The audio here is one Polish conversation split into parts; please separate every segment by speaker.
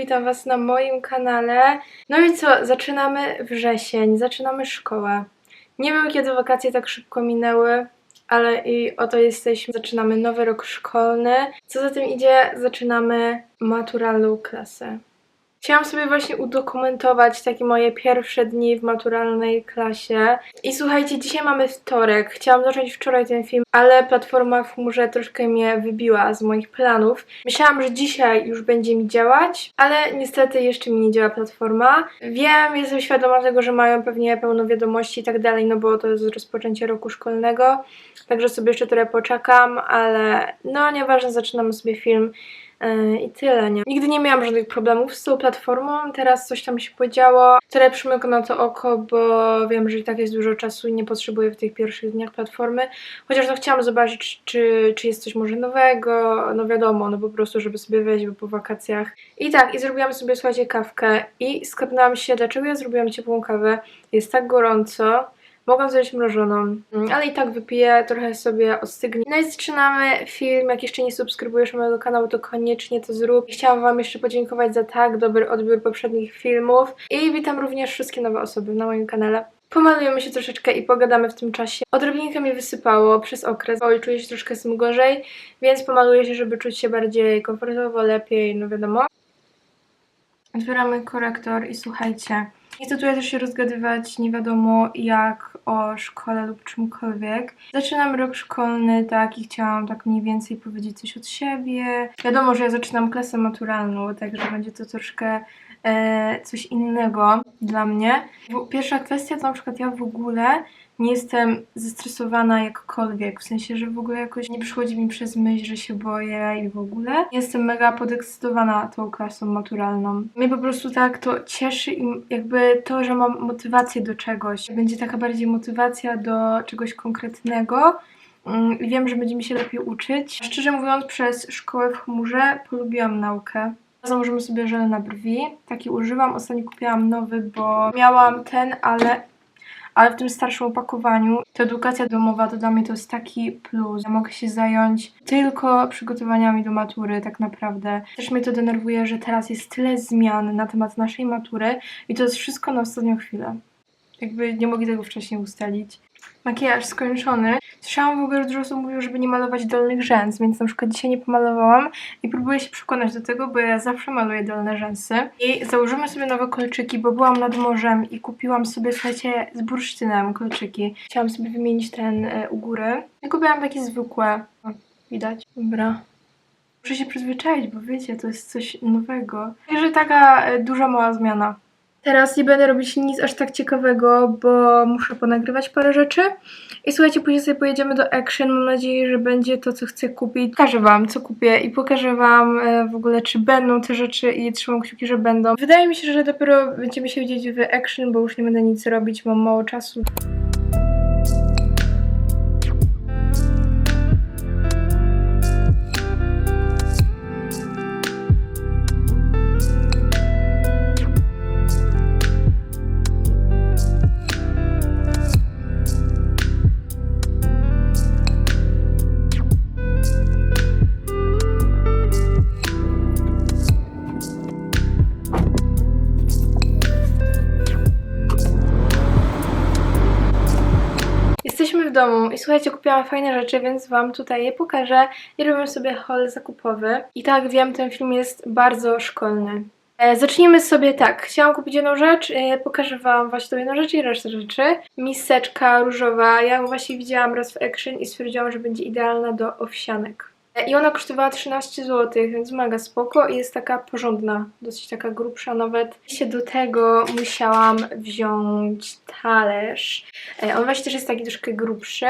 Speaker 1: witam Was na moim kanale. No i co, zaczynamy wrzesień, zaczynamy szkołę. Nie wiem kiedy wakacje tak szybko minęły, ale i oto jesteśmy, zaczynamy nowy rok szkolny. Co za tym idzie, zaczynamy maturalną klasę. Chciałam sobie właśnie udokumentować takie moje pierwsze dni w maturalnej klasie. I słuchajcie, dzisiaj mamy wtorek. Chciałam zacząć wczoraj ten film, ale platforma w chmurze troszkę mnie wybiła z moich planów. Myślałam, że dzisiaj już będzie mi działać, ale niestety jeszcze mi nie działa platforma. Wiem, jestem świadoma tego, że mają pewnie pełno wiadomości i tak dalej, no bo to jest rozpoczęcie roku szkolnego. Także sobie jeszcze trochę poczekam, ale no nieważne, zaczynamy sobie film. Yy, I tyle, nie? Nigdy nie miałam żadnych problemów z tą platformą, teraz coś tam się podziało. Trochę przymyka na to oko, bo wiem, że i tak jest dużo czasu i nie potrzebuję w tych pierwszych dniach platformy. Chociaż no chciałam zobaczyć, czy, czy jest coś może nowego, no wiadomo, no po prostu, żeby sobie wejść bo po wakacjach. I tak, i zrobiłam sobie, słuchajcie, kawkę i skapnęłam się, dlaczego ja zrobiłam ciepłą kawę. Jest tak gorąco. Mogłam zrobić mrożoną, mm, ale i tak wypiję, trochę sobie ostygnie. No i zaczynamy film. Jak jeszcze nie subskrybujesz mojego kanału, to koniecznie to zrób. Chciałam Wam jeszcze podziękować za tak dobry odbiór poprzednich filmów i witam również wszystkie nowe osoby na moim kanale. Pomalujemy się troszeczkę i pogadamy w tym czasie. Odrobinkę mnie wysypało przez okres, bo czuję się troszkę z gorzej, więc pomaluję się, żeby czuć się bardziej komfortowo, lepiej, no wiadomo. Otwieramy korektor i słuchajcie, nie chcę tutaj też się rozgadywać nie wiadomo jak o szkole lub czymkolwiek. Zaczynam rok szkolny, tak, i chciałam tak mniej więcej powiedzieć coś od siebie. Wiadomo, że ja zaczynam klasę maturalną, także będzie to troszkę e, coś innego dla mnie. Bo Pierwsza kwestia to na przykład ja w ogóle nie jestem zestresowana jakkolwiek, w sensie, że w ogóle jakoś nie przychodzi mi przez myśl, że się boję i w ogóle. Jestem mega podekscytowana tą klasą maturalną. Mnie po prostu tak to cieszy i jakby to, że mam motywację do czegoś. Będzie taka bardziej motywacja do czegoś konkretnego. Mm, wiem, że będzie mi się lepiej uczyć. Szczerze mówiąc, przez szkołę w chmurze polubiłam naukę. Założymy sobie żel na brwi. Taki używam. Ostatnio kupiłam nowy, bo miałam ten, ale ale w tym starszym opakowaniu ta edukacja domowa to dla mnie to jest taki plus. Ja mogę się zająć tylko przygotowaniami do matury tak naprawdę. Też mnie to denerwuje, że teraz jest tyle zmian na temat naszej matury i to jest wszystko na ostatnią chwilę. Jakby nie mogli tego wcześniej ustalić. Makijaż skończony. Słyszałam w ogóle, że dużo osób mówiło, żeby nie malować dolnych rzęs, więc na przykład dzisiaj nie pomalowałam i próbuję się przekonać do tego, bo ja zawsze maluję dolne rzęsy. I założymy sobie nowe kolczyki, bo byłam nad morzem i kupiłam sobie, słuchajcie, z bursztynem kolczyki. Chciałam sobie wymienić ten e, u góry. I kupiłam takie zwykłe. O, widać? Dobra. Muszę się przyzwyczaić, bo wiecie, to jest coś nowego. Także taka e, duża mała zmiana. Teraz nie będę robić nic aż tak ciekawego, bo muszę ponagrywać parę rzeczy. I słuchajcie, później sobie pojedziemy do Action. Mam nadzieję, że będzie to, co chcę kupić. Pokażę Wam, co kupię i pokażę Wam e, w ogóle, czy będą te rzeczy i trzymam kciuki, że będą. Wydaje mi się, że dopiero będziemy się widzieć w Action, bo już nie będę nic robić, mam mało czasu. Słuchajcie, kupiłam fajne rzeczy, więc Wam tutaj je pokażę i robimy sobie haul zakupowy. I tak wiem, ten film jest bardzo szkolny. E, zacznijmy sobie tak. Chciałam kupić jedną rzecz, e, pokażę Wam właśnie tą jedną rzecz i resztę rzeczy. Miseczka różowa, ja ją właśnie widziałam raz w Action i stwierdziłam, że będzie idealna do owsianek. I ona kosztowała 13 zł, więc mega spoko i jest taka porządna, dosyć taka grubsza nawet. Się do tego musiałam wziąć talerz. E, On właśnie też jest taki troszkę grubszy.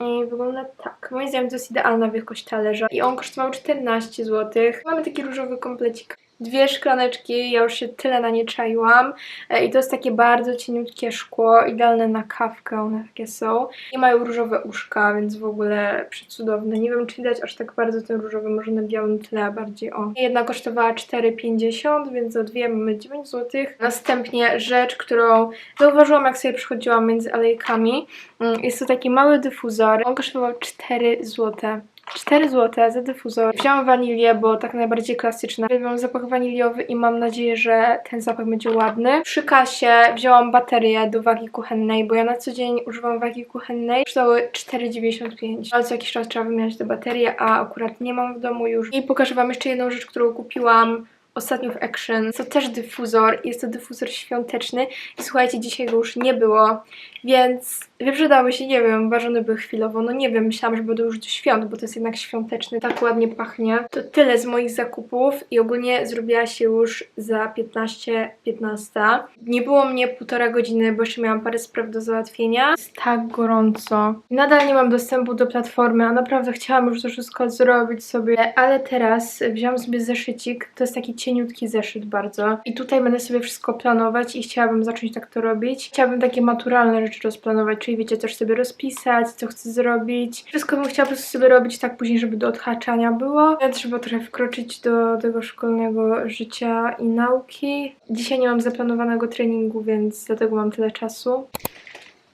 Speaker 1: I wygląda tak. Moim zdaniem to jest idealna wielkość talerza. I on kosztował 14 zł. Mamy taki różowy komplecik. Dwie szklaneczki, ja już się tyle na nie czaiłam. E, I to jest takie bardzo cieniutkie szkło, idealne na kawkę, one takie są. I mają różowe uszka, więc w ogóle przecudowne. Nie wiem, czy widać aż tak bardzo ten różowy, może na białym tle bardziej, o. Jedna kosztowała 4,50, więc za dwie mamy 9 zł. Następnie rzecz, którą zauważyłam, jak sobie przychodziłam między alejkami. Mm, Jest to taki mały dyfuzor. On kosztował 4 zł. 4 zł za dyfuzor. Wziąłam wanilię, bo tak najbardziej klasyczna. Lubię zapach waniliowy i mam nadzieję, że ten zapach będzie ładny. Przy kasie wzięłam baterię do wagi kuchennej, bo ja na co dzień używam wagi kuchennej. Kosztowały 4,95. Ale co jakiś czas trzeba wymieniać tę baterię, a akurat nie mam w domu już. I pokażę Wam jeszcze jedną rzecz, którą kupiłam ostatnio w Action. To też dyfuzor. Jest to dyfuzor świąteczny. I słuchajcie, dzisiaj go już nie było, więc wyprzedały się, nie wiem, ważony był chwilowo. No nie wiem, myślałam, że będą już do świąt, bo to jest jednak świąteczny. Tak ładnie pachnie. To tyle z moich zakupów i ogólnie zrobiła się już za 15, 15. Nie było mnie półtora godziny, bo jeszcze miałam parę spraw do załatwienia. Jest tak gorąco. Nadal nie mam dostępu do platformy, a naprawdę chciałam już to wszystko zrobić sobie, ale teraz wziąłam sobie zeszycik. To jest taki cieniutki zeszyt bardzo. I tutaj będę sobie wszystko planować i chciałabym zacząć tak to robić. Chciałabym takie maturalne rzeczy rozplanować, czyli wiecie, też sobie rozpisać, co chcę zrobić. Wszystko bym chciała po prostu sobie robić tak później, żeby do odhaczania było. Ja trzeba trochę wkroczyć do tego szkolnego życia i nauki. Dzisiaj nie mam zaplanowanego treningu, więc dlatego mam tyle czasu.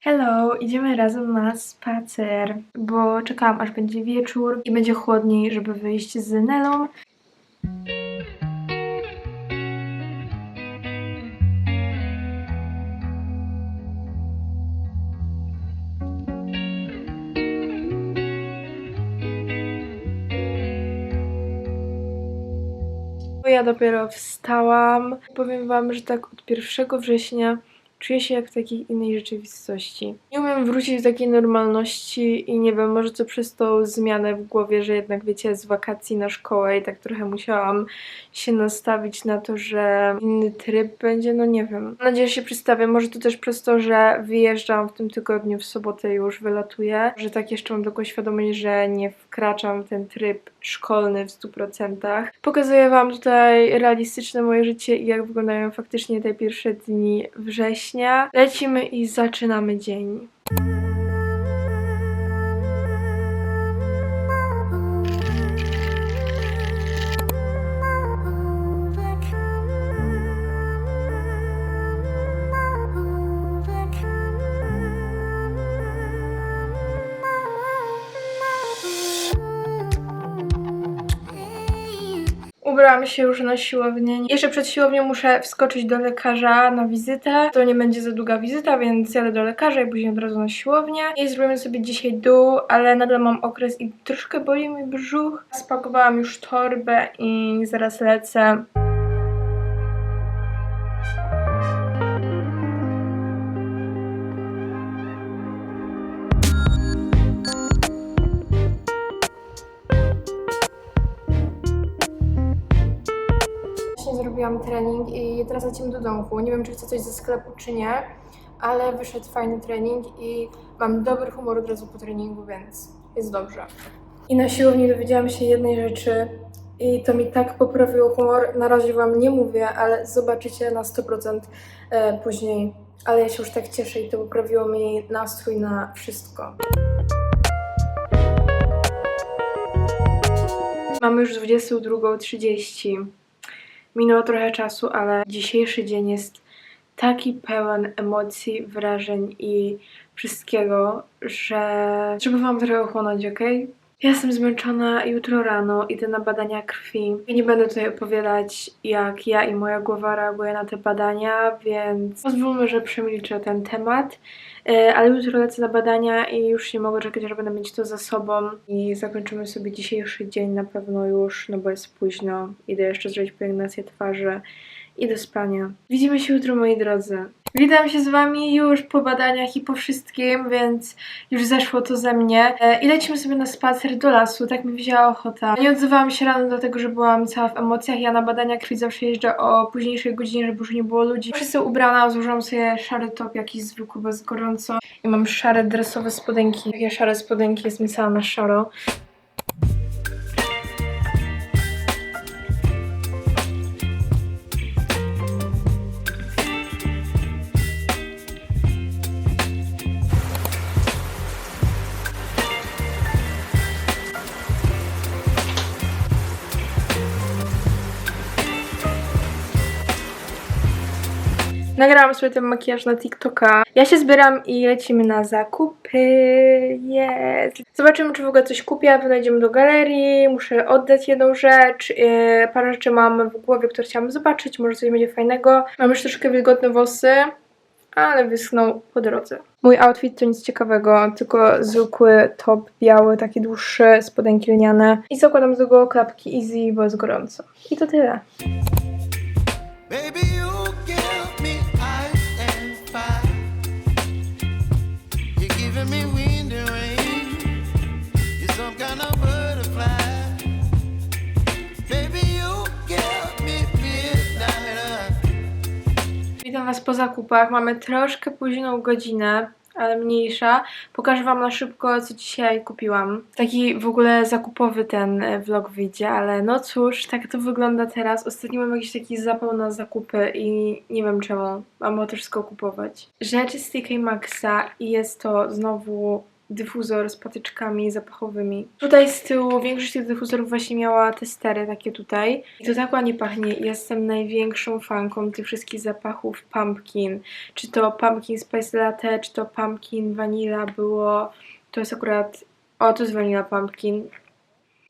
Speaker 1: Hello, idziemy razem na spacer, bo czekałam aż będzie wieczór i będzie chłodniej, żeby wyjść z Nelą. Ja dopiero wstałam. Powiem Wam, że tak od 1 września czuję się jak w takiej innej rzeczywistości. Nie umiem wrócić do takiej normalności i nie wiem, może to przez tą zmianę w głowie, że jednak wiecie, z wakacji na szkołę i tak trochę musiałam się nastawić na to, że inny tryb będzie, no nie wiem. Mam nadzieję, że się przystawię. Może to też przez to, że wyjeżdżam w tym tygodniu, w sobotę już wylatuję, że tak jeszcze mam taką świadomość, że nie wkraczam w ten tryb szkolny w 100%. Pokazuję Wam tutaj realistyczne moje życie i jak wyglądają faktycznie te pierwsze dni września. Lecimy i zaczynamy dzień. Ubrałam się już na siłownię. Jeszcze przed siłownią muszę wskoczyć do lekarza na wizytę. To nie będzie za długa wizyta, więc jadę do lekarza i później od razu na siłownię. I zrobimy sobie dzisiaj dół, ale nadal mam okres i troszkę boli mi brzuch. Spakowałam już torbę i zaraz lecę. Zrobiłam trening i teraz lecimy do domku. Nie wiem, czy chcę coś ze sklepu, czy nie, ale wyszedł fajny trening i mam dobry humor od razu po treningu, więc jest dobrze. I na siłowni dowiedziałam się jednej rzeczy i to mi tak poprawiło humor. Na razie Wam nie mówię, ale zobaczycie na 100% e, później. Ale ja się już tak cieszę i to poprawiło mi nastrój na wszystko. Mamy już 22.30. Minęło trochę czasu, ale dzisiejszy dzień jest taki pełen emocji, wrażeń i wszystkiego, że trzeba wam trochę ochłonąć, ok? Ja jestem zmęczona, jutro rano idę na badania krwi. Nie będę tutaj opowiadać, jak ja i moja głowa reaguje na te badania, więc pozwólmy, że przemilczę ten temat. E, Ale jutro lecę na badania i już nie mogę czekać, że będę mieć to za sobą. I zakończymy sobie dzisiejszy dzień na pewno już, no bo jest późno. Idę jeszcze zrobić pielęgnację twarzy i do spania. Widzimy się jutro, moi drodzy. Witam się z Wami już po badaniach i po wszystkim, więc już zeszło to ze mnie. E, I lecimy sobie na spacer do lasu, tak mi wzięła ochota. Nie odzywałam się rano, dlatego że byłam cała w emocjach. Ja na badania krwi zawsze jeżdżę o późniejszej godzinie, żeby już nie było ludzi. Wszyscy ubrana, złożyłam sobie szary top, jakiś zwykły, bez gorąco. I mam szare dresowe spodenki. Takie szare spodenki, jest mi cała na szaro. Nagrałam sobie ten makijaż na TikToka. Ja się zbieram i lecimy na zakupy. Jest. Zobaczymy, czy w ogóle coś kupię. Idziemy do galerii. Muszę oddać jedną rzecz. Yy, parę rzeczy mam w głowie, które chciałam zobaczyć. Może coś będzie fajnego. Mam już troszkę wilgotne włosy, ale wyschną po drodze. Mój outfit to nic ciekawego, tylko zwykły top biały, taki dłuższy, spodenki lniane. I zakładam z tego klapki Easy, bo jest gorąco. I to tyle. Witam Was po zakupach. Mamy troszkę późną godzinę, ale mniejsza. Pokażę Wam na szybko, co dzisiaj kupiłam. Taki w ogóle zakupowy ten e, vlog wyjdzie, ale no cóż, tak to wygląda teraz. Ostatnio mam jakiś taki zapał na zakupy i nie wiem czemu. Mam ochotę wszystko kupować. Rzeczy z TK Maxa i jest to znowu dyfuzor z patyczkami zapachowymi. Tutaj z tyłu większość tych dyfuzorów właśnie miała testery takie tutaj. I to tak ładnie pachnie. Jestem największą fanką tych wszystkich zapachów pumpkin. Czy to pumpkin spice latte, czy to pumpkin vanilla było... To jest akurat... O, to jest vanilla pumpkin.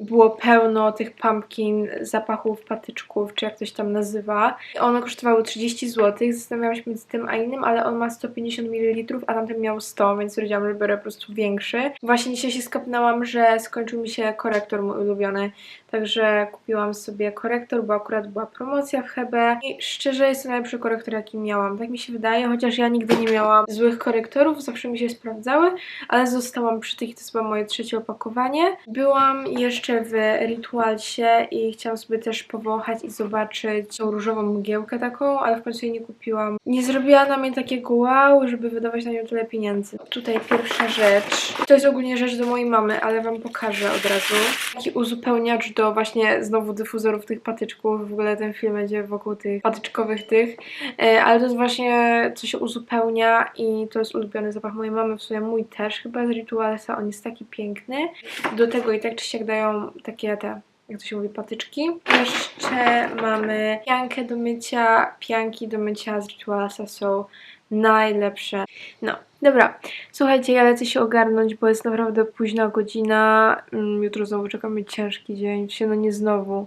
Speaker 1: Było pełno tych pumpkin zapachów, patyczków, czy jak to się tam nazywa. One kosztowały 30 zł. Zastanawiałam się między tym a innym, ale on ma 150 ml, a tamten miał 100, więc stwierdziłam, że biorę po prostu większy. Właśnie dzisiaj się skapnęłam, że skończył mi się korektor mój ulubiony, także kupiłam sobie korektor, bo akurat była promocja w Hebe i szczerze jest to najlepszy korektor, jaki miałam. Tak mi się wydaje, chociaż ja nigdy nie miałam złych korektorów, zawsze mi się sprawdzały, ale zostałam przy tych, to jest chyba moje trzecie opakowanie. Byłam jeszcze w Ritualsie i chciałam sobie też powąchać i zobaczyć tą różową mgiełkę taką, ale w końcu jej nie kupiłam. Nie zrobiła na mnie takiego wow, żeby wydawać na nią tyle pieniędzy. Tutaj pierwsza rzecz. To jest ogólnie rzecz do mojej mamy, ale wam pokażę od razu. Taki uzupełniacz do właśnie znowu dyfuzorów tych patyczków. W ogóle ten film będzie wokół tych patyczkowych tych. E, ale to jest właśnie, co się uzupełnia i to jest ulubiony zapach mojej mamy, w sumie mój też chyba z Ritualsa, on jest taki piękny. Do tego i tak czy siak dają takie te, jak to się mówi, patyczki. Jeszcze mamy piankę do mycia, pianki do mycia z Ritualsa są najlepsze. No, dobra, słuchajcie, ja lecę się ogarnąć, bo jest naprawdę późna godzina, Mm, jutro znowu czeka ciężki dzień, się no nie znowu,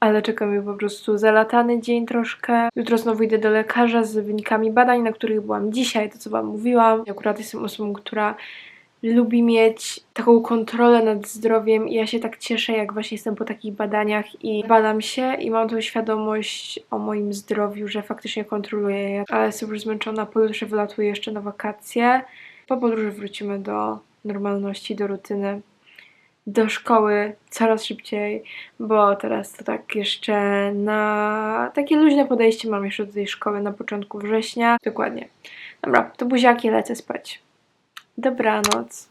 Speaker 1: ale czeka mnie po prostu zalatany dzień troszkę. Jutro znowu idę do lekarza z wynikami badań, na których byłam dzisiaj, to co Wam mówiłam. Akurat jestem osobą, która lubi mieć taką kontrolę nad zdrowiem i ja się tak cieszę, jak właśnie jestem po takich badaniach i badam się i mam tą świadomość o moim zdrowiu, że faktycznie kontroluję je. Ale jestem już zmęczona, pojutrze wylatuję jeszcze na wakacje. Po podróży wrócimy do normalności, do rutyny do szkoły coraz szybciej, bo teraz to tak jeszcze na takie luźne podejście mam jeszcze do tej szkoły na początku września. Dokładnie. Dobra, to buziaki, lecę spać. Dobranoc.